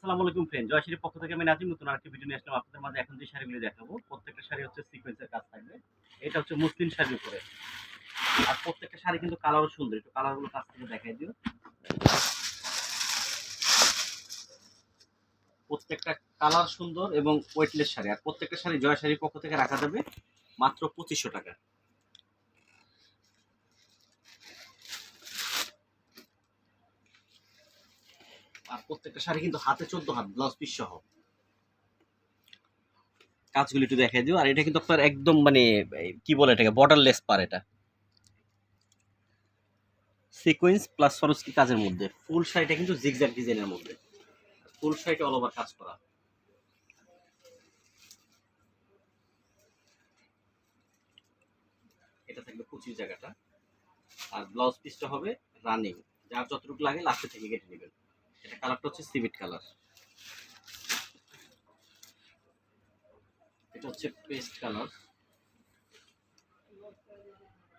আসসালামু আলাইকুম ফ্রেন্ড জয়শ্রীর পক্ষ থেকে আমি নাজিম, নতুন আরেকটি ভিডিও নিয়ে আসলাম। আপনাদের মাঝে এখন যে শাড়িগুলি দেখাবো, প্রত্যেকটা শাড়ি হচ্ছে সিকোয়েন্সের কাজ থাকবে। এটা হচ্ছে মুসলিম শাড়ির উপরে। আর প্রত্যেকটা শাড়ি কিন্তু কালারও সুন্দর। একটু কালারগুলো কাছ থেকে দেখাই দিও। প্রত্যেকটা কালার সুন্দর এবং ওয়েটলেস শাড়ি। আর প্রত্যেকটা শাড়ি জয় শাড়ির পক্ষ থেকে রাখা যাবে মাত্র পঁচিশশো টাকা। আর প্রত্যেকটা শাড়ি কিন্তু হাতে চোদ্দ হাত ব্লাউজ পিস সহ। কাজগুলি একটু দেখাই দিও। আর এটা কিন্তু আপনার একদম মানে কি বলে এটাকে বর্ডারলেস পার এটা। সিকোয়েন্স প্লাস সরস্কি কাজের মধ্যে। ফুল শাড়িটা কিন্তু জিগজ্যাগ ডিজাইনের মধ্যে। ফুল শাড়িটা অল ওভার কাজ করা। এটা থাকবে কুচির জায়গাটা। আর ব্লাউজ পিসটা হবে রানিং যার যতটুকু লাগে লাস্টে থেকে কেটে নেবেন। এটা কালারটা হচ্ছে সিভিট কালার। এটা হচ্ছে পেস্ট কালার।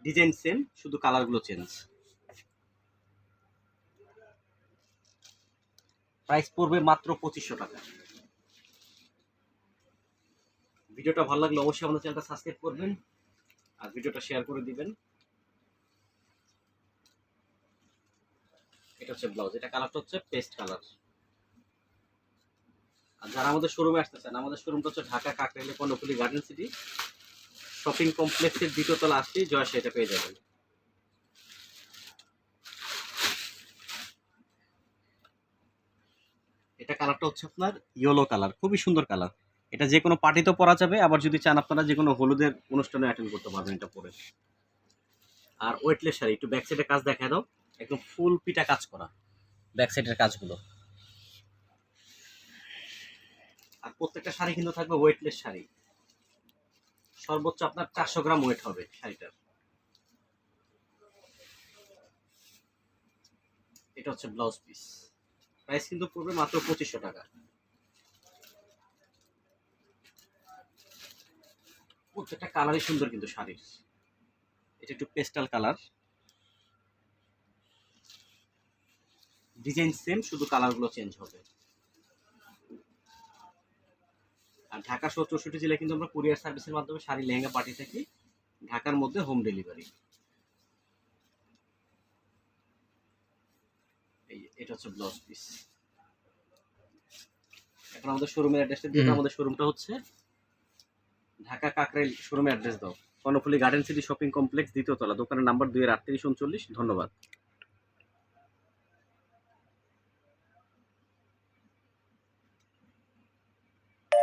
ডিজাইন সেম শুধু কালারগুলো চেঞ্জ প্রাইস পড়বে মাত্র পঁচিশশো টাকা। ভিডিওটা ভালো লাগলে অবশ্যই আমাদের চ্যানেলটা সাবস্ক্রাইব করবেন আর ভিডিওটা শেয়ার করে দিবেন। এটা হচ্ছে ব্লাউজ এটা কালারটা হচ্ছে পেস্ট কালার আর যারা আমাদের শোরুমে আসতে চান আমাদের শোরুমটা হচ্ছে ঢাকা কাকরাইলে কর্ণফুলি গার্ডেন সিটি শপিং কমপ্লেক্সের দ্বিতীয় তলা আসলেই জয় সেটা পেয়ে যাবেন। এটা কালারটা হচ্ছে আপনার ইয়েলো কালার খুবই সুন্দর কালার এটা যে কোনো পার্টিতেও পরা যাবে, আবার যদি চান আপনারা যে কোনো হলুদের অনুষ্ঠানে অ্যাটেন্ড করতে পারবেন এটা পরে। আর ওয়েটলেস শাড়ি, একটু ব্যাক সাইডে কাজ দেখা দাও। একদম ফুল পিটা কাজ করা ব্যাক সাইডের কাজগুলো। আর প্রত্যেকটা শাড়ি কিন্তু থাকবে ওয়েটলেস শাড়ি। সর্বোচ্চ আপনার চারশো গ্রাম ওয়েট হবে শাড়িটার। এটা হচ্ছে ব্লাউজ পিস প্রাইস কিন্তু পড়বে মাত্র পঁচিশশো টাকা। প্রত্যেকটা কালারই সুন্দর কিন্তু শাড়ির। এটা একটু পেস্টাল কালার ডিজাইন সেম শুধু কালারগুলো চেঞ্জ হবে। আর ঢাকা সহ চৌষট্টি জেলায় কিন্তু আমরা কুরিয়ার সার্ভিসের মাধ্যমে শাড়ি লেহেঙ্গা পাঠিয়ে থাকি ঢাকার মধ্যে হোম ডেলিভারি এই এটা হচ্ছে ব্লাউজ পিস এখন আমাদের শোরুমের অ্যাড্রেসটা দিয়ে আমাদের শোরুমটা হচ্ছে ঢাকা কাকরাইল শোরুমের অ্যাড্রেস দাও। Karnaphuli garden city shopping complex দ্বিতীয় তলা দোকানের নাম্বার দুই এর আটত্রিশ উনচল্লিশ ধন্যবাদ।